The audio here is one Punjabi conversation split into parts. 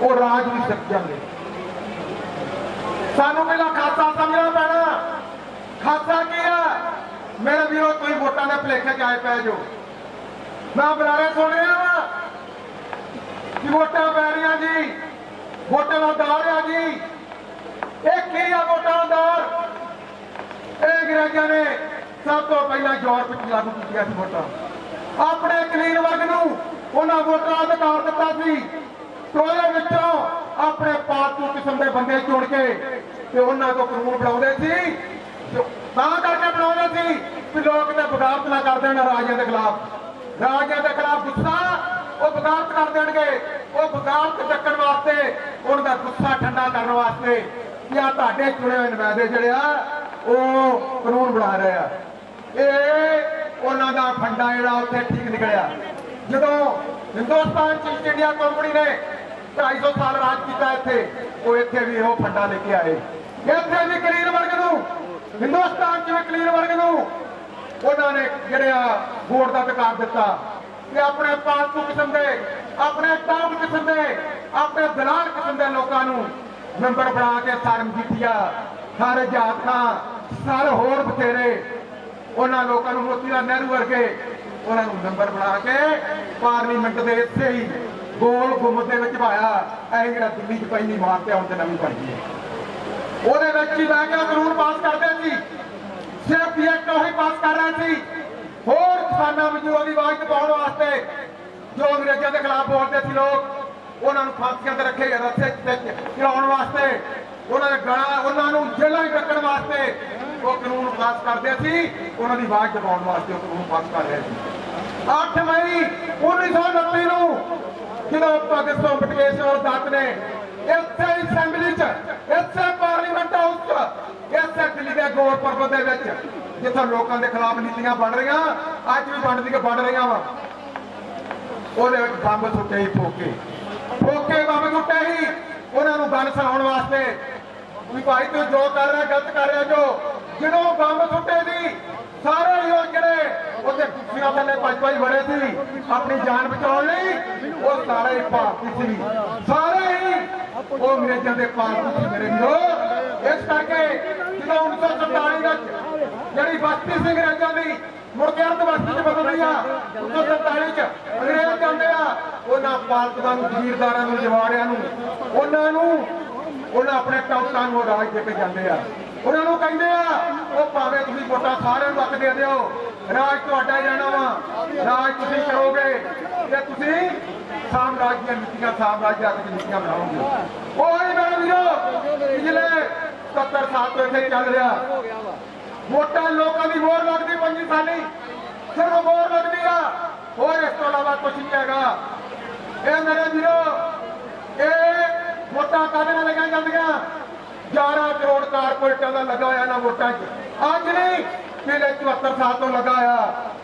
ਉਹ ਰਾਜ ਵੀ ਸਿੱਖ ਜਾਂਦੇ। ਸਾਨੂੰ ਪਹਿਲਾਂ ਖਾਤਾ ਸਮਝਣਾ ਪੈਣਾ। ਖਾਤਾ ਕੀ ਆ? ਮੇਰੇ ਵੀਰੋ, ਤੁਸੀਂ ਵੋਟਾਂ ਦੇ ਭਲੇਖੇ ਚ ਆਏ ਪੈ ਜੋ ਮੈਂ ਬੁਲਾਰੇ ਸੁਣ ਰਿਹਾ ਵਾ ਕਿ ਵੋਟਾਂ ਪੈ ਰਹੀਆਂ ਜੀ। ਵੋਟਾਂ ਦਾ ਦਾਰ ਆ ਜੀ। ਇਹ ਕੀ ਆ ਵੋਟਾਂ ਦਾ ਦੌਰ ਇਹ ਅੰਗਰੇਜ਼ਾਂ ਨੇ ਸਭ ਤੋਂ ਪਹਿਲਾਂ ਯੂਰਪ ਵਿੱਚ ਲਾਗੂ ਕੀਤੀਆਂ ਸੀ ਵੋਟਾਂ। ਆਪਣੇ ਕਲੀਨ ਵਰਗ ਨੂੰ ਉਹਨਾਂ ਵੋਟਰਾਂ ਦਾ ਅਧਿਕਾਰ ਦਿੱਤਾ ਸੀ ਟੋਏ ਵਿੱਚੋਂ ਆਪਣੇ ਪਾਲਤੂ ਕਿਸਮ ਦੇ ਬੰਦੇ ਚੁਣ ਕੇ ਤੇ ਉਹਨਾਂ ਤੋਂ ਕਾਨੂੰਨ ਬਣਾਉਂਦੇ ਸੀ ਤਾਂ ਕਰਕੇ ਬਣਾਉਂਦੇ ਸੀ ਕਿ ਲੋਕ ਤੇ ਬਗਾਵਤ ਨਾ ਕਰ ਦੇਣ ਰਾਜਿਆਂ ਦੇ ਖਿਲਾਫ। ਰਾਜਿਆਂ ਦੇ ਖਿਲਾਫ ਗੁੱਸਾ, ਉਹ ਬਗਾਵਤ ਕਰ ਦੇਣਗੇ। ਉਹ ਬਗਾਵਤ ਚੱਕਣ ਵਾਸਤੇ, ਉਹਨਾਂ ਦਾ ਗੁੱਸਾ ਠੰਡਾ ਕਰਨ ਵਾਸਤੇ ਕਿ ਤੁਹਾਡੇ ਚੁਣੇ ਹੋਏ ਨੁਮਾਇੰਦੇ ਜਿਹੜੇ ਆ, ਉਹ ਕਾਨੂੰਨ ਬਣਾ ਰਹੇ ਆ। ਇਹ ਉਹਨਾਂ ਦਾ ਫੰਡਾ ਜਿਹੜਾ ਉੱਥੇ ਠੀਕ ਨਿਕਲਿਆ। ਜਦੋਂ ਹਿੰਦੁਸਤਾਨ ਚ ਈਸਟ ਇੰਡੀਆ ਕੰਪਨੀ ਨੇ 250 ਸਾਲ ਰਾਜ ਕੀਤਾ ਇੱਥੇ। ਉਹ ਇੱਥੇ ਵੀ ਉਹ ਫੰਡਾ ਲੈ ਕੇ ਆਏ। ਇੱਥੇ ਵੀ ਕਲੀਨ ਵਰਗ ਨੂੰ, ਹਿੰਦੁਸਤਾਨ ਚ ਵੀ ਕਲੀਨ ਵਰਗ ਨੂੰ ਉਹਨਾਂ ਨੇ ਜਿਹੜਾ ਵੋਟ ਦਾ ਅਧਿਕਾਰ ਦਿੱਤਾ। ਕਿ ਆਪਣੇ ਪਾਲਤੂ ਕਿਸਮ ਦੇ, ਆਪਣੇ ਟਾਊਨ ਕਿਸਮ ਦੇ, ਆਪਣੇ ਦਲਾਲ ਕਿਸਮ ਦੇ ਲੋਕਾਂ ਨੂੰ ਮੈਂਬਰ ਬਣਾ ਕੇ ਸਾਰਮ ਜੀਤੀਆ ਸਾਰੇ ਜਾਖਾਂ ਸਾਰੇ ਹੋਰ ਬਥੇਰੇ ਉਹਨਾਂ ਲੋਕਾਂ ਨੂੰ ਮੋਤੀ ਲਾਲ ਨਹਿਰੂ ਵਰਗੇ ਉਹਨਾਂ ਨੂੰ ਮੈਂਬਰ ਬਣਾ ਕੇ ਪਾਰਲੀਮੈਂਟ ਦੇ ਇੱਥੇ ਹੀ ਗੋਲ ਗੁੰਮਤ ਦੇ ਵਿੱਚ ਪਾਇਆ। ਇਹ ਜਿਹੜਾ ਦਿੱਲੀ 'ਚ ਪਹਿਲੀ ਮਾਰ ਤੇ ਹੁਣ ਤੇ ਨਵੀਂ ਬਣ ਹੈ। ਉਹਦੇ ਵਿੱਚ ਹੀ ਬਹਿ ਕੇ ਕਾਨੂੰਨ ਪਾਸ ਕਰਦੇ ਸੀ। ਸਿਰਫ ਇੱਕ ਉਹੀ ਪਾਸ ਕਰ ਰਹੇ ਸੀ। ਹੋਰ ਕਿਸਾਨਾਂ ਮਜ਼ਦੂਰਾਂ ਦੀ ਆਵਾਜ਼ ਦਬਾਉਣ ਵਾਸਤੇ ਜੋ ਅੰਗਰੇਜ਼ਾਂ ਦੇ ਖਿਲਾਫ ਬੋਲਦੇ ਸੀ ਲੋਕ, ਉਹਨਾਂ ਨੂੰ ਫਾਂਸੀਆਂ ਤੇ ਰੱਖੇ ਗਏ ਰੱਸੇ ਚੜਾਉਣ ਵਾਸਤੇ, ਉਹਨਾਂ ਦੇ ਗਲਾ, ਉਹਨਾਂ ਨੂੰ ਜੇਲ੍ਹਾਂ 'ਚ ਰੱਖਣ ਵਾਸਤੇ ਉਹ ਕਾਨੂੰਨ ਪਾਸ ਕਰਦੇ ਸੀ, ਉਹਨਾਂ ਦੀ ਆਵਾਜ਼ ਦਬਾਉਣ ਵਾਸਤੇ ਉਹ ਕਾਨੂੰਨ ਪਾਸ ਕਰ ਰਹੇ ਸੀ। 8 ਮਈ 1929 ਨੂੰ ਜਦੋਂ ਭਗਤ ਸਿੰਘ ਬਟਕੇਸ਼ਵਰ ਨੇ ਇੱਥੇ ਅਸੈਂਬਲੀ 'ਚ, ਇੱਥੇ ਪਾਰਲੀਮੈਂਟ ਹਾਊਸ 'ਚ, ਇੱਥੇ ਦਿੱਲੀ ਦੇ ਗੋਲ ਪਰਬਤ ਦੇ ਵਿੱਚ, ਜਿੱਥੇ ਲੋਕਾਂ ਦੇ ਖਿਲਾਫ ਨੀਤੀਆਂ ਬਣ ਰਹੀਆਂ, ਅੱਜ ਵੀ ਬਣਦੀਆਂ ਬਣ ਰਹੀਆਂ ਵਾ। ਉਹਦੇ ਵਿੱਚ ਬੰਬ ਸੁੱਟੇ ਹੀ ਫੋਕੇ ਫੋਕੇ ਬੰਬ ਸੁੱਟੇ ਹੀ ਉਹਨਾਂ ਨੂੰ ਗੱਲ ਸੁਣਾਉਣ ਵਾਸਤੇ ਵੀ ਭਾਈ ਤੂੰ ਜੋ ਕਰ ਰਿਹਾ, ਗਲਤ ਕਰ ਰਿਹਾ ਜੋ ਜਦੋਂ ਬੰਬ ਸੁੱਟੇ ਸੀ, ਸਾਰੇ ਹੀ ਉਹ ਜਿਹੜੇ ਉਹਦੇ ਕੁਰਸੀਆਂ ਥੱਲੇ ਭੱਜ ਭੱਜ ਵੜੇ ਸੀ, ਆਪਣੀ ਜਾਨ ਬਚਾਉਣ ਲਈ, ਉਹ ਸਾਰੇ ਹੀ ਭਾਰਤੀ ਸੀ। ਸਾਰੇ ਹੀ ਉਹ ਅੰਗਰੇਜ਼ਾਂ ਦੇ ਪਾਲਤੂ ਸੀ ਮੇਰੇ ਵੀਰੋ। ਇਸ ਕਰਕੇ ਜਦੋਂ 1947 ਵਿੱਚ ਜਿਹੜੀ ਬਸਤੀ ਸੀ ਅੰਗਰੇਜ਼ਾਂ ਦੀ, ਮੁੜ ਕੇ ਅਰਧ ਬਸਤੀ ਚ ਬਦਲਦੀ ਆ 1947 ਚ ਅੰਗਰੇਜ਼ ਜਾਂਦੇ ਆ, ਉਹਨਾਂ ਪਾਲਤੂਆਂ ਨੂੰ, ਜ਼ਮੀਰਦਾਰਾਂ ਨੂੰ, ਜਵਾੜਿਆਂ ਨੂੰ, ਉਹਨਾਂ ਨੂੰ, ਉਹਨਾਂ ਆਪਣੇ ਟੌਪਾਂ ਨੂੰ ਰਾਜ ਦੇ ਕੇ ਜਾਂਦੇ ਆ। ਉਹਨਾਂ ਨੂੰ ਕਹਿੰਦੇ ਆ, ਉਹ ਭਾਵੇਂ ਤੁਸੀਂ ਵੋਟਾਂ ਸਾਰਿਆਂ ਨੂੰ ਹੱਕ ਦੇ ਦਿਓ, ਰਾਜ ਤੁਹਾਡਾ ਹੀ ਰਹਿਣਾ ਵਾ, ਰਾਜ ਤੁਸੀਂ ਕਰੋਗੇ ਜੇ ਤੁਸੀਂ ਸਾਮਰਾਜ ਦੀਆਂ ਨੀਤੀਆਂ ਸਾਮਰਾਜ ਦੀਆਂ ਨੀਤੀਆਂ ਬਣਾਓਗੇ। ਉਹ ਹੀ ਮੇਰੇ ਵੀਰੋ, ਪਿਛਲੇ 70 ਸਾਲ ਤੋਂ ਇੱਥੇ ਚੱਲ ਰਿਹਾ। ਵੋਟਾਂ ਲੋਕਾਂ ਦੀ ਮੋਹਰ ਲੱਗਦੀ ਪੰਜੀ ਸਾਲੀ, ਸਿਰਫ ਮੋਹਰ ਲੱਗਦੀ ਆ, ਹੋਰ ਇਸ ਤੋਂ ਇਲਾਵਾ ਕੁਝ ਨਹੀਂ ਹੈਗਾ। ਇਹ ਮੇਰੇ ਵੀਰੋ, ਇਹ ਵੋਟਾਂ ਕਾਹਦੇ ਨਾਲ ਲਗਾਈਆਂ ਜਾਂਦੀਆਂ? 11 ਕਰੋੜ ਕਾਰਪੋਰੇਟਾਂ ਦਾ ਲੱਗਾ ਹੋਇਆ ਨਾ ਵੋਟਾਂ 'ਚ। ਅੱਜ ਨਹੀਂ ਪਿਛਲੇ 74 ਸਾਲ ਤੋਂ ਲੱਗਾ ਹੋਇਆ।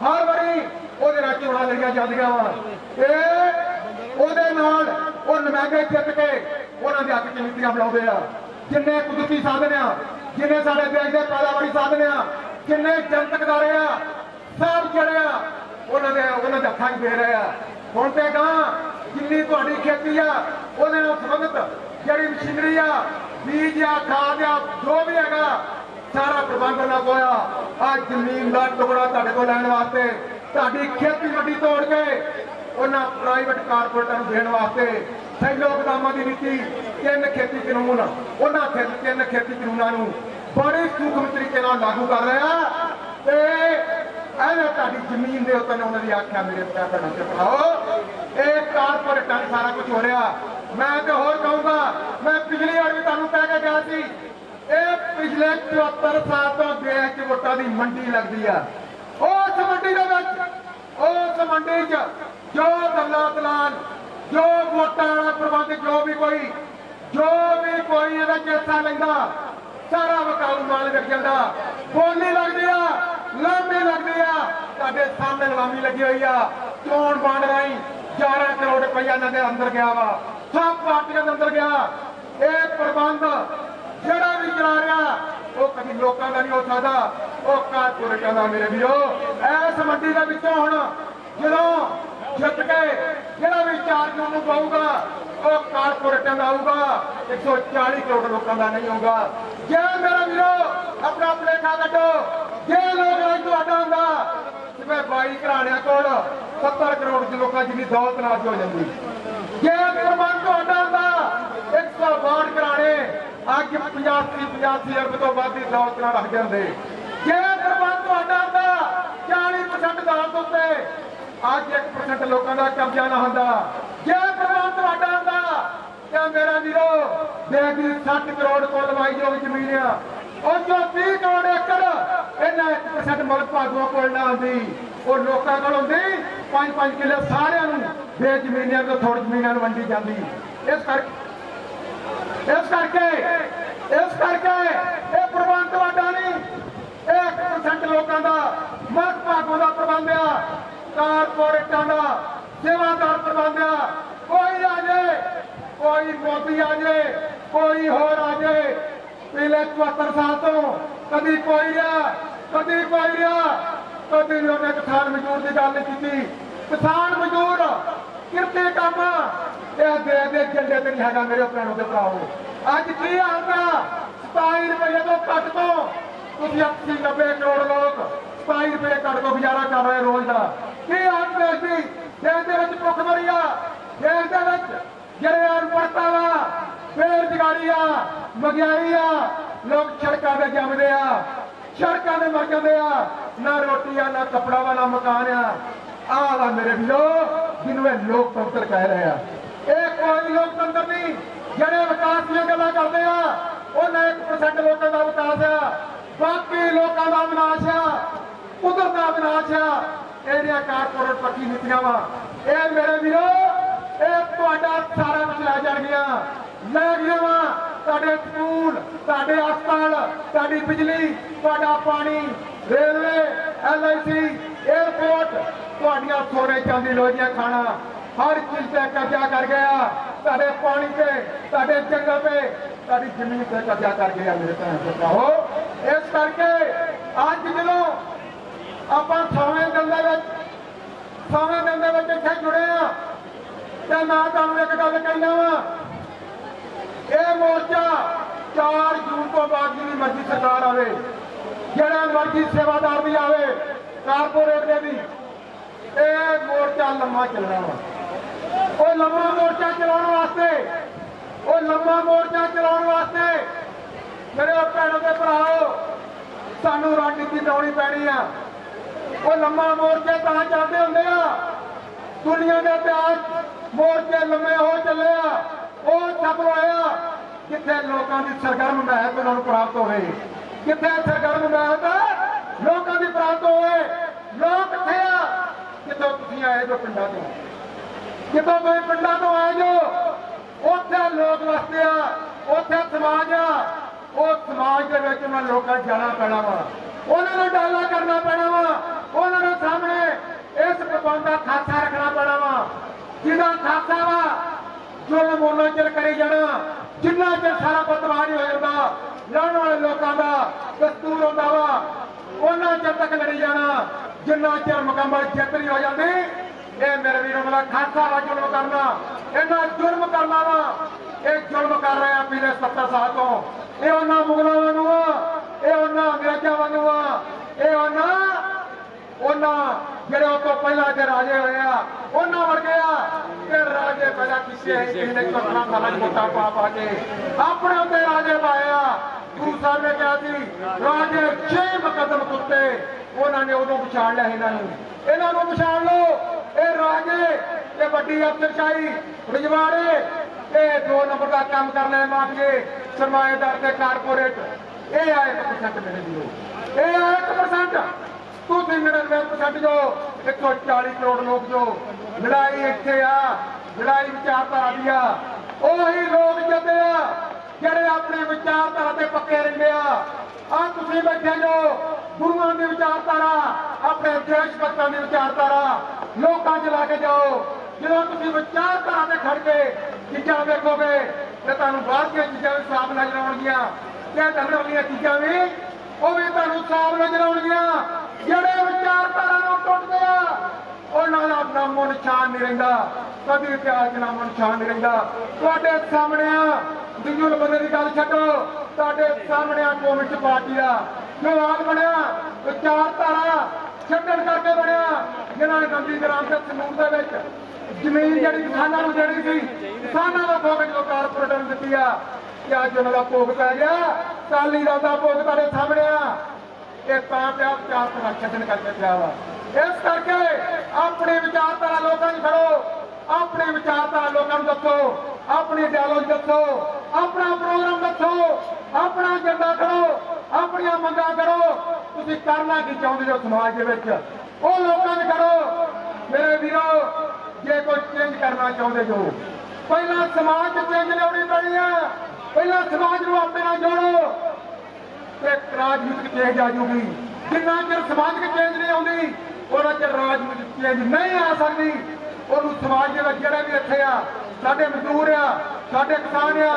ਹਰ ਵਾਰੀ ਉਹਦੇ ਨਾਲ ਚੋਣਾਂ ਲੜੀਆਂ ਜਾਂਦੀਆਂ ਵਾ। ਇਹ ਉਹਦੇ ਨਾਲ ਉਹ ਨੁਮਾਇੰਦੇ ਜਿੱਤ ਕੇ ਉਹਨਾਂ ਦੇ ਹੱਕ 'ਚ ਨੀਤੀਆਂ ਬਣਾਉਂਦੇ ਆ। ਜਿੰਨੇ ਕੁਦਰਤੀ ਸਾਧਨ ਆ, ਜਿੰਨੇ ਸਾਡੇ ਦੇਸ਼ ਦੇ ਪੈਦਾਵਾਰੀ ਸਾਧਨ ਆ, ਜਿੰਨੇ ਜਨਤਕ ਦਾਰੇ ਆ, ਸਭ ਜਿਹੜੇ ਆ, ਉਹਨਾਂ ਦੇ ਉਹਨਾਂ ਦੇ ਹੱਥਾਂ 'ਚ ਦੇ ਰਹੇ ਆ। ਹੁਣ ਤੇ ਗਾਂ ਜਿੰਨੀ ਤੁਹਾਡੀ ਖੇਤੀ ਆ, ਉਹਦੇ ਨਾਲ ਸੰਬੰਧਿਤ ਜਿਹੜੀ ਮਸ਼ੀਨਰੀ ਆ ਬੀਜ ਆ ਖਾਦ ਆ, ਜੋ ਵੀ ਹੈਗਾ, ਸਾਰਾ ਪ੍ਰਬੰਧ ਨਾ ਹੋਇਆ ਆ। ਜ਼ਮੀਨ ਦਾ ਟੁਕੜਾ ਤੁਹਾਡੇ ਕੋਲ ਲੈਣ ਵਾਸਤੇ, ਤੁਹਾਡੀ ਖੇਤੀ ਮੰਡੀ ਤੋੜ ਕੇ ਉਹਨਾਂ ਪ੍ਰਾਈਵੇਟ ਕਾਰਪੋਰੇਟਾਂ ਨੂੰ ਦੇਣ ਵਾਸਤੇ ਸੈਲੋ ਗਦਾਮਾਂ ਦੀ ਨੀਤੀ, ਤਿੰਨ ਖੇਤੀ ਕਾਨੂੰਨ, ਉਹਨਾਂ ਤਿੰਨ ਖੇਤੀ ਕਾਨੂੰਨਾਂ ਨੂੰ ਬੜੇ ਸੂਖਮ ਤਰੀਕੇ ਨਾਲ ਲਾਗੂ ਕਰ ਰਿਹਾ ਤੇ ਐਵੇਂ ਤੁਹਾਡੀ ਜ਼ਮੀਨ ਦੇ ਉੱਤੇ ਉਹਨਾਂ ਦੀ ਆਖਿਆ ਮੇਰੇ ਪਿਆ ਕਰਨਾ ਚਪਾਓ ਇਹ ਕਾਰਪੋਰੇਟਾਂ ਦਾ ਸਾਰਾ ਕੁਝ ਹੋ ਰਿਹਾ। ਮੈਂ ਤੇ ਹੋਰ ਕਹੂੰਗਾ, ਮੈਂ ਪਿਛਲੀ ਵਾਰ ਵੀ ਤੁਹਾਨੂੰ ਕਹਿ ਕੇ ਗਿਆ ਸੀ, ਇਹ ਪਿਛਲੇ 74 ਸਾਲ ਤੋਂ ਦੇਸ਼ 'ਚ ਵੋਟਾਂ ਦੀ ਮੰਡੀ ਲੱਗਦੀ ਆ। ਉਸ ਮੰਡੀ ਦੇ ਵਿੱਚ, ਉਸ ਮੰਡੀ 'ਚ ਜੋ ਦੱਲਾ ਦਲਾਲ ਜੋ ਵੋਟਾਂ ਵਾਲਾ ਪ੍ਰਬੰਧ ਜੋ ਵੀ ਕੋਈ, ਜੋ ਵੀ ਕੋਈ ਇਹਦਾ ਜੈਸਾ ਲੈਂਦਾ, ਸਾਰਾ ਵਕਾਊ ਮਾਲ ਵਿਕ ਜਾਂਦਾ। ਬੋਲੀ ਲੱਗਦੀ ਆ ਲਾਮੀ ਲੱਗਦੀ ਆ, ਤੁਹਾਡੇ ਸਾਹਮਣੇ ਲਾਮੀ ਲੱਗੀ ਹੋਈ ਆ। ਚੋਣ ਬਣ ਰਹੀ 11 ਕਰੋੜ ਰੁਪਈਆ ਇਹਨਾਂ ਦੇ ਅੰਦਰ ਗਿਆ ਵਾ। ਸਭ ਪਾਰਟੀਆਂ ਦੇ ਅੰਦਰ ਗਿਆ। ਇਹ ਪ੍ਰਬੰਧ ਜਿਹੜਾ ਵੀ ਚਲਾ ਰਿਹਾ, ਉਹ ਕਦੀ ਲੋਕਾਂ ਦਾ ਨਹੀਂ ਹੋ ਸਕਦਾ। ਉਹ ਕਾਰਪੋਰੇਟਾਂ ਦਾ ਮੇਰੇ ਵੀਰੋ। ਇਸ ਮੰਡੀ ਦੇ ਵਿੱਚੋਂ ਹੁਣ ਜਦੋਂ ਜਿੱਤ ਕੇ ਜਿਹੜਾ ਵੀ ਚਾਰ ਨੂੰ ਨੂੰ ਪਾਊਗਾ ਉਹ ਕਾਰਪੋਰੇਟਾਂ ਦਾ ਆਊਗਾ। 140 ਕਰੋੜ ਲੋਕਾਂ ਦਾ ਨਹੀਂ ਹੋਊਗਾ ਜੇ ਮੇਰਾ ਵੀਰੋ, ਆਪਣਾ ਪਲੇਖਾ ਕੱਢੋ ਜੇ ਲੋਕ ਰਾਜ ਤੁਹਾਡਾ ਹੁੰਦਾ, ਜਿਵੇਂ ਬਾਈ ਘਰਾਣਿਆਂ ਕੋਲ 70 ਕਰੋੜ ਦੇ ਲੋਕਾਂ ਜਿੰਨੀ ਦੌਲਤ ਨਾਲ ਹੋ ਜਾਂਦੀ। ਜੇ ਪ੍ਰਬੰਧ ਤੁਹਾਡਾ ਹੁੰਦਾ 162 ਕਰਾਣੇ ਅੱਜ 85 85 ਅਰਬ ਤੋਂ ਵੱਧ ਦੀ ਦੌਲਤ ਨਾਲ ਰੱਖ ਜਾਂਦੇ। ਜੇ ਪ੍ਰਬੰਧ ਤੁਹਾਡਾ ਹੁੰਦਾ 40% ਦੌਲਤ ਉੱਤੇ। ਅੱਜ 1% ਲੋਕਾਂ ਦਾ ਕਬਜ਼ਾ ਨਾ ਹੁੰਦਾ। ਜੇ ਪ੍ਰਬੰਧ ਤੁਹਾਡਾ ਹੁੰਦਾ ਤਾਂ ਮੇਰਾ ਵੀਰੋ ਦੇਖ ਦੀ 60 ਕਰੋੜ ਕੁੱਲ ਵਾਈਯੋਗ ਜ਼ਮੀਨ ਆ, ਉਹ ਜੋ 30 ਕਰੋੜ ਏਕੜ ਇਹਨਾਂ 1% ਮੁਲਕ ਭਾਗੋਂ ਕੋਲ ਨਾ ਆਉਂਦੀ। ਉਹ ਲੋਕਾਂ ਕੋਲ ਹੁੰਦੀ 5-5 ਕਿੱਲੇ ਸਾਰਿਆਂ ਨੂੰ। ਬੇਜ਼ਮੀਨੀਆਂ ਤੋਂ ਥੋੜ ਜ਼ਮੀਨਾਂ ਨੂੰ ਵੰਡੀ ਜਾਂਦੀ। ਇਸ ਕਰਕੇ ਇਸ ਕਰਕੇ ਇਸ ਕਰਕੇ ਇਹ ਪ੍ਰਬੰਧ ਤੁਹਾਡਾ ਨਹੀਂ। 1% ਲੋਕਾਂ ਦਾ ਮੁਲਕ ਭਾਗੋਂ ਦਾ ਪ੍ਰਬੰਧ ਆ। ਕਾਰਪੋਰੇਟਾਂ ਦਾ ਸੇਵਾਦਾਰ ਪ੍ਰਬੰਧ ਆ। ਕੋਈ ਆ ਜਾਏ ਕੋਈ ਮੋਦੀ ਆ ਜਾਏ ਕੋਈ ਹੋਰ ਆ ਜਾਏ ਪਿਛਲੇ 74 ਸਾਲ ਤੋਂ ਕਦੀ ਕੋਈ ਰਿਹਾ, ਕਦੀ ਕੋਈ ਰਿਹਾ। ਕਦੀ ਉਹਨੇ ਕਿਸਾਨ ਮਜ਼ਦੂਰ ਦੀ ਗੱਲ ਨਹੀਂ ਕੀਤੀ। ਕਿਸਾਨ ਮਜ਼ਦੂਰ ਕਿਰਤੇ ਕੰਮ। ਇਹ ਦੇ ਦੇ ਜੰਡੇ ਤੇ ਨਹੀਂ ਹੈਗਾ ਮੇਰੇ ਭੈਣੋ ਤੇ ਭਰਾਓ ਅੱਜ ਕੀ ਆਉਂਦਾ 27 ਰੁਪਏ ਤੋਂ ਘੱਟ ਤੋਂ। ਤੁਸੀਂ 80 90 ਕਰੋੜ ਲੋਕ 27 ਰੁਪਏ ਘੱਟ ਤੋਂ ਗੁਜ਼ਾਰਾ ਕਰ ਰਹੇ ਰੋਜ਼ ਦਾ। ਕੀ ਹਾਲ ਦੇਸ਼ ਦੇਸ਼ ਦੇ ਵਿੱਚ ਭੁੱਖਮਰੀ ਆ। ਦੇਸ਼ ਦੇ ਵਿੱਚ ਜਿਹੜੇ ਅਨਪੜਤਾ ਵਾ ਬੇਰੁਜ਼ਗਾਰੀ ਆ, ਮਹਿੰਗਾਈ ਆ, ਲੋਕ ਸੜਕਾਂ ਤੇ ਜੰਮਦੇ ਆ। ਸੜਕਾਂ ਤੇ ਮਰ ਜਾਂਦੇ ਆ। ਨਾ ਰੋਟੀ ਆ, ਨਾ ਕੱਪੜਾ ਵਾ, ਨਾ ਮਕਾਨ ਆ। ਆਹ ਵਾ ਮੇਰੇ ਵੀਰੋ, ਜਿਹਨੂੰ ਇਹ ਲੋਕਤੰਤਰ ਕਹਿ ਰਹੇ ਆ। ਇਹ ਕੋਈ ਲੋਕਤੰਤਰ ਨਹੀਂ, ਜਿਹੜੇ ਵਿਕਾਸ ਦੀਆਂ ਗੱਲਾਂ ਕਰਦੇ ਆ, ਉਹਨਾਂ 1% ਲੋਕਾਂ ਦਾ ਵਿਕਾਸ ਆ। ਬਾਕੀ ਲੋਕਾਂ ਦਾ ਵਿਨਾਸ਼ ਆ, ਕੁਦਰਤ ਦਾ ਵਿਨਾਸ਼ ਆ। ਇਹ ਜਿਹੜੀਆਂ ਨੀਤੀਆਂ ਵਾ। ਇਹ ਮੇਰੇ ਵੀਰੋ, ਇਹ ਤੁਹਾਡਾ ਸਾਰਾ ਕੁਝ ਲੈ ਜਾਣਗੀਆਂ। ਲੈ ਗਈਆਂ ਵਾ ਤੁਹਾਡੇ ਸਕੂਲ, ਤੁਹਾਡੇ ਹਸਪਤਾਲ, ਤੁਹਾਡੀ ਬਿਜਲੀ, ਤੁਹਾਡਾ ਪਾਣੀ, ਰੇਲਵੇ ਐਲਆਈਸੀ 에어ਪੋਰਟ ਤੁਹਾਡੀਆਂ ਸੋਨੇ ਚਾਂਦੀ ਲੋਹੀਆਂ ਖਾਣਾ, ਹਰ ਚੀਜ਼ ਤੇ ਕਬਜ਼ਾ ਕਰ ਗਿਆ। ਤੁਹਾਡੇ ਪਾਣੀ ਤੇ ਤੁਹਾਡੇ ਜੰਗਲ ਤੇ ਤੁਹਾਡੀ ਜ਼ਮੀਨ ਤੇ ਕਬਜ਼ਾ ਕਰ ਗਿਆ ਮੇਰੇ ਭੈਣ ਭਰਾਓ ਇਸ ਕਰਕੇ ਅੱਜ ਜਦੋਂ ਆਪਾਂ ਸੌਵੇਂ ਦਿਨ ਦੇ ਵਿੱਚ ਸੌਵੇਂ ਦਿਨ ਦੇ ਵਿੱਚ ਇੱਥੇ ਜੁੜੇ ਆ, ਤੇ ਮੈਂ ਤੁਹਾਨੂੰ ਇੱਕ ਗੱਲ ਕਹਿਣਾ ਵਾ। ਇਹ ਮੋਰਚਾ 4 ਜੂਨ ਤੋਂ ਬਾਅਦ ਜਿਹੜੀ ਮਰਜ਼ੀ ਸਰਕਾਰ ਆਵੇ, ਜਿਹੜਾ ਮਰਜ਼ੀ ਸੇਵਾਦਾਰ ਵੀ ਆਵੇ, ਕਾਰਪੋਰੇਟ ਦੇ ਵੀ। ਇਹ ਮੋਰਚਾ ਲੰਮਾ ਚੱਲਣਾ ਵਾ। ਉਹ ਲੰਮਾ ਮੋਰਚਾ ਚਲਾਉਣ ਵਾਸਤੇ। ਉਹ ਲੰਮਾ ਮੋਰਚਾ ਚਲਾਉਣ ਵਾਸਤੇ। ਮੇਰੇ ਭੈਣੋ ਤੇ ਭਰਾਓ, ਸਾਨੂੰ ਰਣਨੀਤੀ ਲਾਉਣੀ ਪੈਣੀ ਆ। ਉਹ ਲੰਮਾ ਮੋਰਚੇ ਤਾਂ ਚੱਲਦੇ ਹੁੰਦੇ ਆ। ਦੁਨੀਆ ਦੇ ਇਤਿਹਾਸ ਮੋਰਚੇ ਲੰਮੇ ਹੋ ਚੱਲੇ ਆ। ਉਹ ਸਭ ਹੋਇਆ ਜਿੱਥੇ ਲੋਕਾਂ ਦੀ ਸਰਗਰਮ ਮਹਿਤ ਉਹਨਾਂ ਨੂੰ ਪ੍ਰਾਪਤ ਹੋਵੇ। ਜਿੱਥੇ ਸਰਗਰਮ ਮਹਿਤ ਲੋਕਾਂ ਦੀ ਪ੍ਰਾਪਤ ਹੋਵੇ ਲੋਕ ਕਿੱਥੇ ਆ ਕਿਤੋਂ ਆਏ ਜੋ ਪਿੰਡਾਂ ਤੋਂ। ਕਿਤੋਂ ਤੁਸੀਂ ਪਿੰਡਾਂ ਤੋਂ ਆਏ ਜੋ, ਉੱਥੇ ਲੋਕ ਵਸਦੇ ਆ, ਉੱਥੇ ਸਮਾਜ ਆ। ਉਹ ਸਮਾਜ ਦੇ ਵਿੱਚ ਉਹਨਾਂ ਲੋਕਾਂ ਜਾਣਾ ਪੈਣਾ ਵਾ। ਉਹਨਾਂ ਨੂੰ ਡਾਲਾ ਕਰਨਾ ਪੈਣਾ ਵਾ। ਉਹਨਾਂ ਦੇ ਸਾਹਮਣੇ ਇਸ ਪ੍ਰਬੰਧ ਦਾ ਖਾਤਾ ਰੱਖਣਾ ਪੈਣਾ ਵਾ। ਜਿਹਦਾ ਖਾਤਾ ਵਾ, ਜ਼ੁਲਮ ਉਹਨਾਂ ਚਿਰ ਕਰੀ ਜਾਣਾ। ਜਿੰਨਾ ਚਿਰ ਸਾਰਾ ਬਦਮਾਸ਼ ਨਹੀਂ ਹੋ ਜਾਂਦਾ, ਲੜਨ ਵਾਲੇ ਲੋਕਾਂ ਦਾ ਦਸਤੂਰ ਹੁੰਦਾ ਵਾ। ਉਹਨਾਂ ਚਿਰ ਤੱਕ ਲੜੀ ਜਾਣਾ। ਜਿੰਨਾ ਚਿਰ ਮੁਕੰਮਲ ਜਿੱਤ ਨਹੀਂ ਹੋ ਜਾਂਦੀ ਇਹ ਮੇਰੇ ਵੀਰੋ ਮੇਰਾ ਖਾਸਾ ਵਾ ਜ਼ੁਲਮ ਕਰਨਾ ਇਹਨਾਂ ਜ਼ੁਲਮ ਕਰਨਾ ਵਾ। ਇਹ ਜ਼ੁਲਮ ਕਰ ਰਹੇ ਆ ਪਿਛਲੇ 70 ਸਾਲ ਤੋਂ। ਇਹ ਉਹਨਾਂ ਮੁਗਲਾਂ ਵਾਂਗੂ ਆ ਇਹ ਉਹਨਾਂ ਅੰਗਰੇਜ਼ਾਂ ਵਾਂਗੂ ਆ ਇਹ ਉਹਨਾਂ ਉਹਨਾਂ ਜਿਹੜੇ ਉਹ ਤੋਂ ਪਹਿਲਾਂ ਦੇ ਰਾਜੇ ਹੋਏ ਆ ਉਹਨਾਂ ਵਰਗੇ ਆ। ਕਿ ਰਾਜੇ ਪਹਿਲਾਂ ਕਿਸੇ ਕਿਸੇ ਨੇ ਕੱਟਣਾ ਸਾਲਾ ਮੋਟਾ ਪਾ ਪਾ ਕੇ ਆਪਣੇ ਉੱਤੇ ਰਾਜੇ ਪਾਏ ਆ। ਗੁਰੂ ਸਾਹਿਬ ਨੇ ਕਿਹਾ ਸੀ ਰਾਜੇ ਛੇ ਮੁਕੱਦਮ ਕੁੱਤੇ। ਉਹਨਾਂ ਨੇ ਉਦੋਂ ਪਛਾਣ ਲਿਆ ਇਹਨਾਂ ਨੂੰ। ਇਹਨਾਂ ਨੂੰ ਪਛਾਣ ਲਓ। ਇਹ ਰਾਜੇ ਤੇ ਵੱਡੀ ਅਫਸਰਸ਼ਾਹੀ, ਰਜਵਾੜੇ, ਇਹ ਦੋ ਨੰਬਰ ਦਾ ਕੰਮ ਕਰਨੇ ਮਾਫੀਏ ਸਰਮਾਏਦਾਰ ਤੇ ਕਾਰਪੋਰੇਟ। ਇਹ ਆ 1% ਮੇਰੇ ਵੀਰੋ। ਇਹ ਆ 1% ਤੁਸੀਂ 99% ਜੋ 140 ਕਰੋੜ ਲੋਕ ਜੋ, ਲੜਾਈ ਇੱਥੇ ਆ, ਲੜਾਈ ਵਿਚਾਰਧਾਰਾ ਦੀ ਆ। ਉਹੀ ਲੋਕ ਜਿੱਤੇ ਆ, ਜਿਹੜੇ ਆਪਣੇ ਵਿਚਾਰਧਾਰਾ ਤੇ ਪੱਕੇ ਰਹਿੰਦੇ ਆ। ਆ ਤੁਸੀਂ ਬੈਠੇ ਜੋ ਗੁਰੂਆਂ ਦੀ ਵਿਚਾਰਧਾਰਾ, ਆਪਣੇ ਦੇਸ਼ ਭਗਤਾਂ ਦੀ ਵਿਚਾਰਧਾਰਾ, ਲੋਕਾਂ 'ਚ ਲੈ ਕੇ ਜਾਓ। ਜਦੋਂ ਤੁਸੀਂ ਵਿਚਾਰਧਾਰਾ ਤੇ ਖੜ ਕੇ ਚੀਜ਼ਾਂ ਵੇਖੋਗੇ, ਤੇ ਤੁਹਾਨੂੰ ਬਾਹਰ ਦੀਆਂ ਚੀਜ਼ਾਂ ਵੀ ਸਾਫ਼ ਨਜ਼ਰ ਆਉਣਗੀਆਂ। ਤੇ ਅੰਦਰ ਵਾਲੀਆਂ ਚੀਜ਼ਾਂ ਵੀ, ਉਹ ਵੀ ਤੁਹਾਨੂੰ ਸਾਫ਼ ਨਜ਼ਰ ਆਉਣਗੀਆਂ। ਜਿਹੜੇ ਵਿਚਾਰਧਾਰਾ ਨੂੰ ਟੁੱਟਦੇ ਆ, ਉਹਨਾਂ ਦਾ ਨਾਮੋ ਨਿਸ਼ਾਨ ਨਹੀਂ ਰਹਿੰਦਾ। ਕਦੀ ਇਤਿਹਾਸ ਨਾਮੋ ਨਿਸ਼ਾਨ ਨਹੀਂ ਰਹਿੰਦਾ। ਤੁਹਾਡੇ ਸਾਹਮਣੇ ਆ ਦਿਗੁਲ ਬੰਦੇ ਦੀ ਗੱਲ ਛੱਡੋ, ਤੁਹਾਡੇ ਸਾਹਮਣੇ ਆ ਕਮਿਊਨਿਸਟ ਪਾਰਟੀ ਦਾ ਜੋ ਆਗ ਬਣਿਆ ਵਿਚਾਰਧਾਰਾ ਛੱਡਣ ਕਰਕੇ ਬਣਿਆ। ਜਿਨ੍ਹਾਂ ਨੇ ਗੰਦੀ ਗ੍ਰਾਮ ਤੇ ਸਮੂਹ ਦੇ ਵਿੱਚ ਜ਼ਮੀਨ ਜਿਹੜੀ ਕਿਸਾਨਾਂ ਨੂੰ ਦੇਣੀ ਸੀ, ਕਿਸਾਨਾਂ ਦਾ ਭੋਗ ਜੋ ਕਾਰਪੋਰੇਟਰ ਨੂੰ ਦਿੱਤੀ ਆ ਕਿ ਅੱਜ ਉਹਨਾਂ ਦਾ ਭੋਗ ਪੈ ਗਿਆ। ਕਾਲੀ ਦਾ ਦਾ ਭੋਗ ਤੁਹਾਡੇ ਸਾਹਮਣੇ ਆ। ਇਹ ਤਾਂ ਪਿਆ ਚਾਰ ਤਰ੍ਹਾਂ ਛੱਡਣ ਕਰਕੇ ਪਿਆ ਵਾ। ਇਸ ਕਰਕੇ ਆਪਣੀ ਵਿਚਾਰਧਾਰਾ ਲੋਕਾਂ ਨੂੰ ਖੜੋ ਆਪਣੀ ਵਿਚਾਰਧਾਰਾ ਲੋਕਾਂ ਨੂੰ ਦੱਸੋ। ਆਪਣੀ ਡਾਇਲੋਗ ਦੱਸੋ। ਆਪਣਾ ਪ੍ਰੋਗਰਾਮ ਦੱਸੋ। ਆਪਣਾ ਏਜੰਡਾ ਕਰੋ ਆਪਣੀਆਂ ਮੰਗਾਂ ਕਰੋ। ਤੁਸੀਂ ਕਰਨਾ ਕੀ ਚਾਹੁੰਦੇ ਹੋ ਸਮਾਜ ਦੇ ਵਿੱਚ? ਉਹ ਲੋਕਾਂ 'ਚ ਕਰੋ। ਮੇਰੇ ਵੀਰੋ, ਜੇ ਕੋਈ ਚੇਂਜ ਕਰਨਾ ਚਾਹੁੰਦੇ ਹੋ ਪਹਿਲਾਂ ਸਮਾਜ 'ਚ ਚੇਂਜ ਲਿਆਉਣੀ ਪੈਣੀ ਆ। ਪਹਿਲਾਂ ਸਮਾਜ ਨੂੰ ਆਪਣੇ ਨਾਲ ਜੋੜੋ। ਤੇ ਰਾਜਨੀਤਿਕ ਚੇਂਜ ਆ ਜੂਗੀ। ਜਿੰਨਾ ਚਿਰ ਸਮਾਜਿਕ ਚੇਂਜ ਨਹੀਂ ਆਉਂਦੀ, ਉਹਨਾਂ ਚਿਰ ਰਾਜਨੀਤਿਕ ਚੇਂਜ ਨਹੀਂ ਆ ਸਕਦੀ। ਉਹਨੂੰ ਸਮਾਜ ਦੇ ਵਿੱਚ ਜਿਹੜੇ ਵੀ ਇੱਥੇ ਆ, ਸਾਡੇ ਮਜ਼ਦੂਰ ਆ, ਸਾਡੇ ਕਿਸਾਨ ਆ,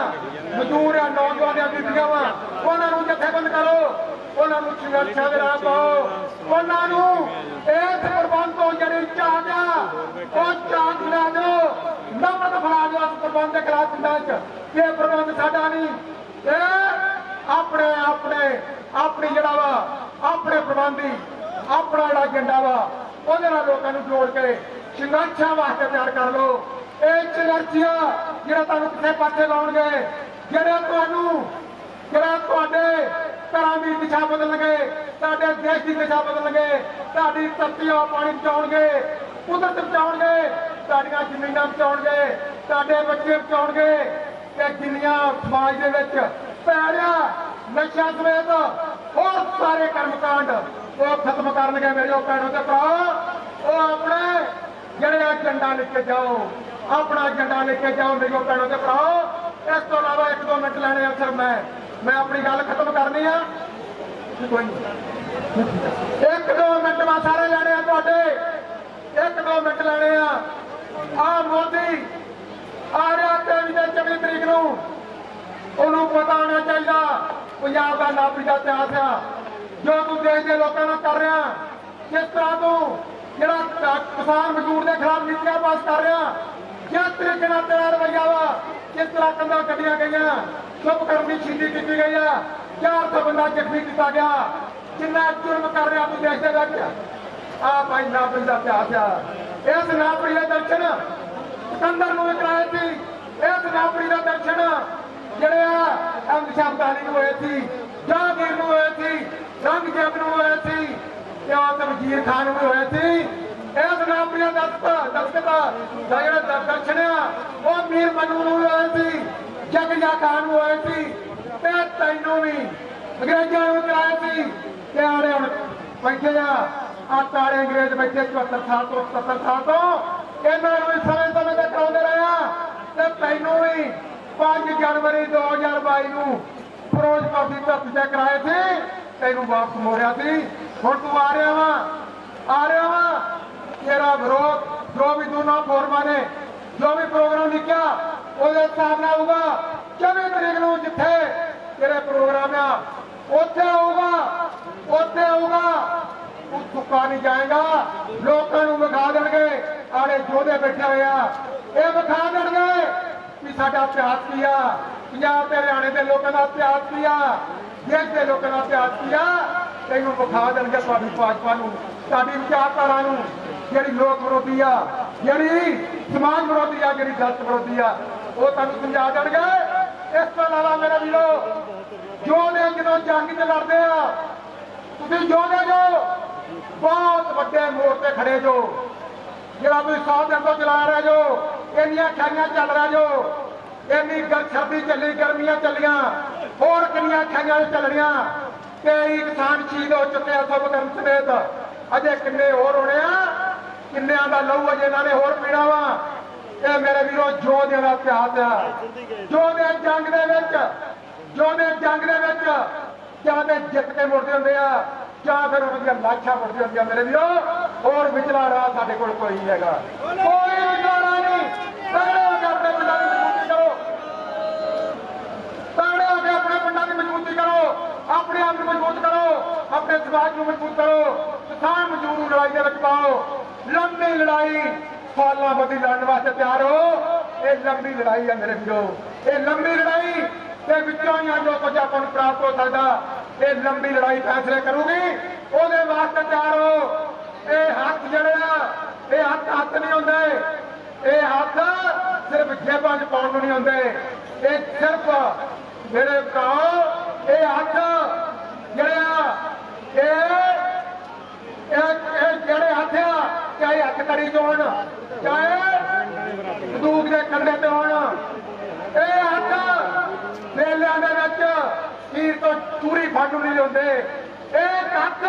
ਮਜ਼ਦੂਰ ਆ, ਨੌਜਵਾਨ ਆ, ਬੀਬੀਆਂ ਵਾ ਉਹਨਾਂ ਨੂੰ ਜਥੇਬੰਦ ਕਰੋ। ਉਹਨਾਂ ਨੂੰ ਸੰਘਰਸ਼ਾਂ ਦੇ ਰਾਹ ਪਾਓ। ਉਹਨਾਂ ਨੂੰ ਇਸ ਪ੍ਰਬੰਧ ਤੋਂ ਜਿਹੜੀ ਝਾਕ ਆ, ਉਹ ਝਾਕ ਲੈ ਦਿਓ। ਨਫ਼ਰਤ ਫੜਾ ਦਿਓ ਇਸ ਪ੍ਰਬੰਧ ਦੇ ਖਿਲਾਫ ਪਿੰਡਾਂ 'ਚ ਇਹ ਪ੍ਰਬੰਧ ਸਾਡਾ ਨਹੀਂ। ਇਹ ਆਪਣੇ ਆਪਣੇ, ਆਪਣੀ ਜਿਹੜਾ ਵਾ, ਆਪਣੇ ਪ੍ਰਬੰਧੀ, ਆਪਣਾ ਜਿਹੜਾ ਏਜੰਡਾ ਵਾ, ਉਹਦੇ ਨਾਲ ਲੋਕਾਂ ਨੂੰ ਜੋੜ ਕੇ ਸੰਘਰਸ਼ਾਂ ਵਾਸਤੇ ਤਿਆਰ ਕਰ ਲਓ। ਇਹ ਸੰਘਰਸ਼ੀਆਂ ਜਿਹੜਾ ਤੁਹਾਨੂੰ ਕਿਸੇ ਪਾਸੇ ਲਾਉਣਗੇ, ਜਿਹੜੇ ਤੁਹਾਨੂੰ ਜਿਹੜਾ ਤੁਹਾਡੇ ਘਰਾਂ ਦੀ ਦਿਸ਼ਾ ਬਦਲਣਗੇ ਤੁਹਾਡੇ ਦੇਸ਼ ਦੀ ਦਿਸ਼ਾ ਬਦਲਣਗੇ ਤੁਹਾਡੀ ਧਰਤੀ ਆ ਪਾਣੀ ਬਚਾਉਣਗੇ ਕੁਦਰਤ ਬਚਾਉਣਗੇ ਤੁਹਾਡੀਆਂ ਜ਼ਮੀਨਾਂ ਬਚਾਉਣਗੇ ਤੁਹਾਡੇ ਬੱਚੇ ਬਚਾਉਣਗੇ ਤੇ ਜਿੰਨੀਆਂ ਸਮਾਜ ਦੇ ਵਿੱਚ ਪੈੜਿਆ ਨਸ਼ਾ ਸਮੇਤ ਹੋਰ ਸਾਰੇ ਕਰਮਕਾਂਡ ਉਹ ਖਤਮ ਕਰਨਗੇ ਮੇਰੇ ਭੈਣੋ ਤੇ ਭਰਾ, ਉਹ ਆਪਣੇ ਜਿਹੜੇ ਏਜੰਡਾ ਲੈ ਕੇ ਜਾਓ, ਆਪਣਾ ਏਜੰਡਾ ਲੈ ਕੇ ਜਾਓ ਮੇਰੇ ਭੈਣੋ ਤੇ ਭਰਾ। ਇਸ ਤੋਂ ਇਲਾਵਾ ਇੱਕ ਦੋ ਮਿੰਟ ਲੈਣੇ ਆ ਸਿਰ ਮੈਂ। ਮੈਂ ਆਪਣੀ ਗੱਲ ਖਤਮ ਕਰਨੀ ਆ। ਇੱਕ ਦੋ ਮਿੰਟ ਮੈਂ ਸਾਰੇ ਲੈਣੇ ਆ ਤੁਹਾਡੇ। ਇੱਕ ਦੋ ਮਿੰਟ ਲੈਣੇ ਆ। ਆ ਮੋਦੀ, ਆ ਰਿਹਾ ਤੇਵੀ ਦੇ 24 ਤਰੀਕ ਨੂੰ। ਉਹਨੂੰ ਪਤਾ ਹੋਣਾ ਚਾਹੀਦਾ, ਪੰਜਾਬ ਦਾ ਨਾਪੀ ਦਾ ਇਤਿਹਾਸ ਆ। ਜੋ ਤੂੰ ਦੇਸ਼ ਦੇ ਲੋਕਾਂ ਨਾਲ ਕਰ ਰਿਹਾ ਕਿਸ ਤਰ੍ਹਾਂ ਤੂੰ ਜਿਹੜਾ ਕਿਸਾਨ ਮਜ਼ਦੂਰ ਦੇ ਖਿਲਾਫ ਨੀਤੀਆਂ ਪਾਸ ਕਰ ਰਿਹਾ ਕਿਸ ਤਰੀਕੇ ਨਾਲ ਤੇਰਾ ਰਵੱਈਆ ਵਾ ਕਿਸ ਤਰ੍ਹਾਂ ਕੰਧਾਂ ਕੱਢੀਆਂ ਗਈਆਂ। ਚੁੱਪ ਕਰਨ ਦੀ ਛੀਤੀ ਕੀਤੀ ਗਈ ਆ। 400 ਬੰਦਾ ਜ਼ਖਮੀ ਕੀਤਾ ਗਿਆ। ਜਿੰਨਾ ਜ਼ੁਲਮ ਕਰ ਰਿਹਾ ਤੂੰ ਦੇਸ਼ ਦੇ ਵਿੱਚ ਆ ਭਾਈ ਨਾਪੀ ਦਾ ਇਤਿਹਾਸ ਆ ਇਸ ਨਾਪੀ ਦੇ ਦਰਸ਼ਨ ਸਿਕੰਦਰ ਨੂੰ ਵੀ ਸੀ। ਇਸ ਨਾਪੜੀ ਦਾ ਦਰਸ਼ਨ ਜਿਹੜੇ ਆ ਅਹਿਮਦ ਸ਼ਾਹ ਅਬਦਾਲੀ ਨੂੰ ਹੋਏ ਸੀ ਜਹਾਂਗੀਰ ਨੂੰ ਹੋਏ ਸੀ ਰੰਗਜੇਬ ਨੂੰ ਹੋਏ ਸੀ, ਤੇ ਉਹ ਤੇ ਖਾਨ ਨੂੰ ਵੀ ਹੋਏ ਸੀ। ਇਸ ਨਾਪਰੀ ਦਾ ਦਸਤ ਦਸਤ ਦਾ ਜਿਹੜਾ ਦਰਸ਼ਨ ਆ, ਉਹ ਮੀਰ ਮਨੂ ਨੂੰ ਵੀ ਹੋਏ ਸੀ। ਜਗਜਾ ਖਾਨ ਨੂੰ ਹੋਏ ਸੀ ਤੇ ਤੈਨੂੰ ਵੀ ਅੰਗਰੇਜ਼ਾਂ ਨੂੰ ਕਰਾਏ ਸੀ। ਤੇ ਆੜੇ ਹੁਣ ਬੈਠੇ ਆ ਆ ਤਾੜੇ ਅੰਗਰੇਜ਼ ਬੈਠੇ 74 ਸਾਲ ਤੋਂ 77 ਸਾਲ ਤੋਂ। ਇਹਨਾਂ ਨੂੰ ਸਮੇਂ ਸਮੇਂ ਤੇ ਕਰਾਉਂਦੇ ਰਹੇ ਤੇ ਤੈਨੂੰ ਵੀ 5 ਜਨਵਰੀ 2022 ਨੂੰ ਫਿਰੋਜ਼ਪੁਰ ਦੀ ਧਰਤੀ ਤੇ ਕਰਾਏ ਸੀ। ਤੈਨੂੰ ਵਾਪਸ ਮੋੜਿਆ ਸੀ। ਹੁਣ ਤੂੰ ਆ ਰਿਹਾ ਵਾ, ਆ ਰਿਹਾ ਵਾ। ਤੇਰਾ ਵਿਰੋਧ, ਜੋ ਵੀ ਦੋਨੋਂ ਫੋਰਮਾ ਨੇ, ਜੋ ਵੀ ਪ੍ਰੋਗਰਾਮ ਲਿਖਿਆ ਉਹਦੇ ਹਿਸਾਬ ਨਾਲ ਆਊਗਾ 24 ਤਰੀਕ ਨੂੰ ਜਿੱਥੇ ਤੇਰੇ ਪ੍ਰੋਗਰਾਮ ਆ, ਉੱਥੇ ਆਊਗਾ ਉੱਥੇ ਆਊਗਾ। ਉਹ ਚੁੱਕਾ ਨਹੀਂ ਜਾਏਗਾ। ਲੋਕਾਂ ਨੂੰ ਵਿਖਾ ਦੇਣਗੇ ਆੜੇ ਜੋਧੇ ਬੈਠੇ ਹੋਏ ਆ। ਇਹ ਵਿਖਾ ਦੇਣਗੇ ਕਿ ਸਾਡਾ ਇਤਿਹਾਸ ਕੀ ਆ, ਪੰਜਾਬ ਤੇ ਹਰਿਆਣੇ ਦੇ ਲੋਕਾਂ ਦਾ ਇਤਿਹਾਸ ਕੀ ਆ, ਦੇਸ਼ ਦੇ ਲੋਕਾਂ ਦਾ ਇਤਿਹਾਸ ਕੀ ਆ, ਤੈਨੂੰ ਵਿਖਾ ਦੇਣਗੇ ਤੁਹਾਡੀ ਭਾਜਪਾ ਨੂੰ, ਸਾਡੀ ਵਿਚਾਰਧਾਰਾ ਨੂੰ, ਜਿਹੜੀ ਲੋਕ ਵਿਰੋਧੀ ਆ, ਜਿਹੜੀ ਸਮਾਜ ਵਿਰੋਧੀ ਆ, ਜਿਹੜੀ ਦਲਤ ਵਿਰੋਧੀ ਆ। ਉਹ ਤੁਹਾਨੂੰ ਸਮਝਾ ਦੇਣਗੇ। ਇਸ ਤੋਂ ਇਲਾਵਾ ਮੇਰੇ ਵੀਰੋ, ਜੋ ਨੇ ਜਦੋਂ ਜੰਗ 'ਚ ਲੜਦੇ ਆ, ਤੁਸੀਂ ਜੋਦੇ ਜੋ। ਬਹੁਤ ਵੱਡੇ ਮੋੜ ਤੇ ਖੜੇ ਜੋ। ਜਿਹੜਾ ਤੁਸੀਂ 100 ਦਿਨ ਤੋਂ ਚਲਾ ਰਹੇ ਜੋ, ਇੰਨੀਆਂ ਖਾਈਆਂ ਚੱਲ ਰਹੇ ਜੋ। ਇੰਨੀ ਗਰ ਸਰਦੀ ਚੱਲੀ, ਗਰਮੀਆਂ ਚੱਲੀਆਂ, ਹੋਰ ਕਿੰਨੀਆਂ ਖਾਈਆਂ ਚੱਲਣੀਆਂ। ਕਈ ਕਿਸਾਨ ਸ਼ਹੀਦ ਹੋ ਚੁੱਕੇ ਆ ਸਭ ਕਰਨ ਸਮੇਤ। ਅਜੇ ਕਿੰਨੇ ਹੋਰ ਹੋਣੇ ਆ? ਕਿੰਨਿਆਂ ਦਾ ਲਹੂ ਅਜੇ ਇਹਨਾਂ ਨੇ ਹੋਰ ਪੀਣਾ ਵਾ? ਇਹ ਮੇਰੇ ਵੀਰੋ ਜੋ ਦਾ ਇਤਿਹਾਸ ਆ ਜੋ ਜੰਗ ਦੇ ਵਿੱਚ ਜੋ ਜੰਗ ਦੇ ਵਿੱਚ ਜਾਂ ਤੇ ਜਿੱਤ ਕੇ ਮੁੜਦੇ ਹੁੰਦੇ ਆ, ਜਾਂ ਫਿਰ ਉਹਨਾਂ ਦੀਆਂ ਲਾਸ਼ਾਂ ਮੁੜਦੀਆਂ ਹੁੰਦੀਆਂ ਮੇਰੇ ਵੀਰੋ। ਹੋਰ ਵਿਚਲਾ ਰਾਹ ਸਾਡੇ ਕੋਲ ਕੋਈ ਨਹੀਂ ਹੈਗਾ। ਕੋਈ ਵਿਚਲਾ ਰਾਹ ਨਹੀਂ। ਤਗੜੇ ਹੋ ਕੇ ਆਪਣੇ ਪਿੰਡਾਂ ਦੀ ਮਜ਼ਬੂਤੀ ਕਰੋ। ਤਗੜੇ ਹੋ ਕੇ ਆਪਣੇ ਪਿੰਡਾਂ ਦੀ ਮਜ਼ਬੂਤੀ ਕਰੋ। ਆਪਣੇ ਆਪ ਨੂੰ ਮਜ਼ਬੂਤ ਕਰੋ। ਆਪਣੇ ਸਮਾਜ ਨੂੰ ਮਜ਼ਬੂਤ ਕਰੋ। ਕਿਸਾਨ ਮਜ਼ਦੂਰ ਨੂੰ ਲੜਾਈ ਦੇ ਵਿੱਚ ਪਾਓ। ਲੰਮੀ ਲੜਾਈ ਸਾਲਾਂ ਬੱਧੀ ਲੜਨ ਵਾਸਤੇ ਤਿਆਰ ਹੋ। ਇਹ ਲੰਬੀ ਲੜਾਈ ਹੈ ਮੇਰੇ ਵੀਰੋ। ਇਹ ਲੰਬੀ ਲੜਾਈ ਤੇ ਵਿੱਚੋਂ ਹੀ ਆ ਜੋ ਕੁਝ ਆਪਾਂ ਨੂੰ ਪ੍ਰਾਪਤ ਹੋ ਸਕਦਾ। ਇਹ ਲੰਬੀ ਲੜਾਈ ਫੈਸਲੇ ਕਰੂਗੀ। ਉਹਦੇ ਵਾਸਤੇ ਤਿਆਰ ਹੋ। ਇਹ ਹੱਥ ਜਿਹੜੇ ਆ, ਇਹ ਹੱਥ ਹੱਥ ਨਹੀਂ ਹੁੰਦੇ। ਇਹ ਹੱਥ ਸਿਰਫ ਜੇਬਾਂ 'ਚ ਪਾਉਣ ਨੂੰ ਨਹੀਂ ਹੁੰਦੇ। ਇਹ ਸਿਰਫ ਮੇਰੇ ਭਰਾਓ, ਇਹ ਹੱਥ ਜਿਹੜੇ ਆ, ਇਹ ਇਹ ਜਿਹੜੇ ਹੱਥ ਆ, ਚਾਹੇ ਹੱਥ ਕੜੀ ਤੋਂ ਬੰਦੂਕ ਦੇ ਕੰਡੇ ਤੇ ਹੋਣ ਇਹ ਹੱਥ ਮੇਲਿਆਂ ਦੇ ਵਿੱਚ ਤੀਰ ਤੋਂ ਚੂਰੀ ਫੜ ਨਹੀਂ ਲਿਆਉਂਦੇ ਇਹ ਹੱਥ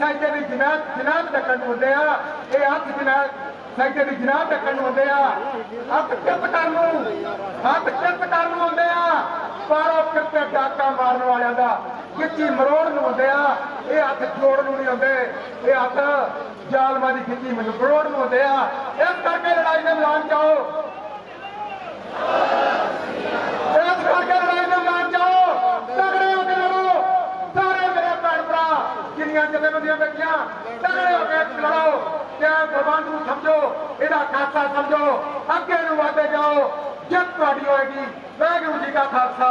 ਸਾਈਡੇ ਦੀ ਜਨਾਬ ਜਨਾਬ ਢੱਕਣ ਨੂੰ ਹੁੰਦੇ ਆ। ਇਹ ਹੱਥ ਜਨਾਬ ਸਾਈਡੇ ਦੀ ਜਨਾਬ ਢੱਕਣ ਨੂੰ ਹੁੰਦੇ ਆ। ਹੱਥ ਚਿੱਪ ਕਰਨ ਨੂੰ ਹੱਥ ਚਿੱਪ ਕਰਨ ਨੂੰ ਹੁੰਦੇ ਆ। ਪਾਰੋ ਕਿਤੇ ਡਾਕਾ ਮਾਰਨ ਵਾਲਿਆਂ ਦਾ ਖਿੱਚੀ ਮਰੋੜ ਨੂੰ ਹੁੰਦੇ ਆ। ਇਹ ਹੱਥ ਜੋੜ ਨੂੰ ਨਹੀਂ ਹੁੰਦੇ ਇਹ ਹੱਥ ਜ਼ਾਲਮਾਂ ਦੀ ਖਿੱਚੀ ਮਰੋੜ ਨੂੰ ਹੁੰਦੇ ਆ। ਇਸ ਕਰਕੇ ਲੜਾਈ ਦੇ ਮੈਦਾਨ ਜਾਓ ਇਸ ਕਰਕੇ ਲੜਾਈ ਦੇ ਮੈਦਾਨ ਜਾਓ ਤਗੜੇ ਹੋ ਕੇ ਲੜੋ। ਸਾਰੇ ਮੇਰੇ ਭੈਣ ਭਰਾ, ਜਿੰਨੀਆਂ ਜਥੇਬੰਦੀਆਂ ਬੈਠੀਆਂ, ਤਗੜੇ ਹੋ ਕੇ ਲੜੋ। ਤੇ ਪ੍ਰਬੰਧ ਨੂੰ ਸਮਝੋ। ਇਹਦਾ ਖਾਸਾ ਸਮਝੋ। ਅੱਗੇ ਨੂੰ ਵਧਦੇ ਜਾਓ। ਜਿੱਤ ਤੁਹਾਡੀ ਹੋਏਗੀ। ਵਾਹਿਗੁਰੂ ਜੀ ਕਾ ਖਾਲਸਾ।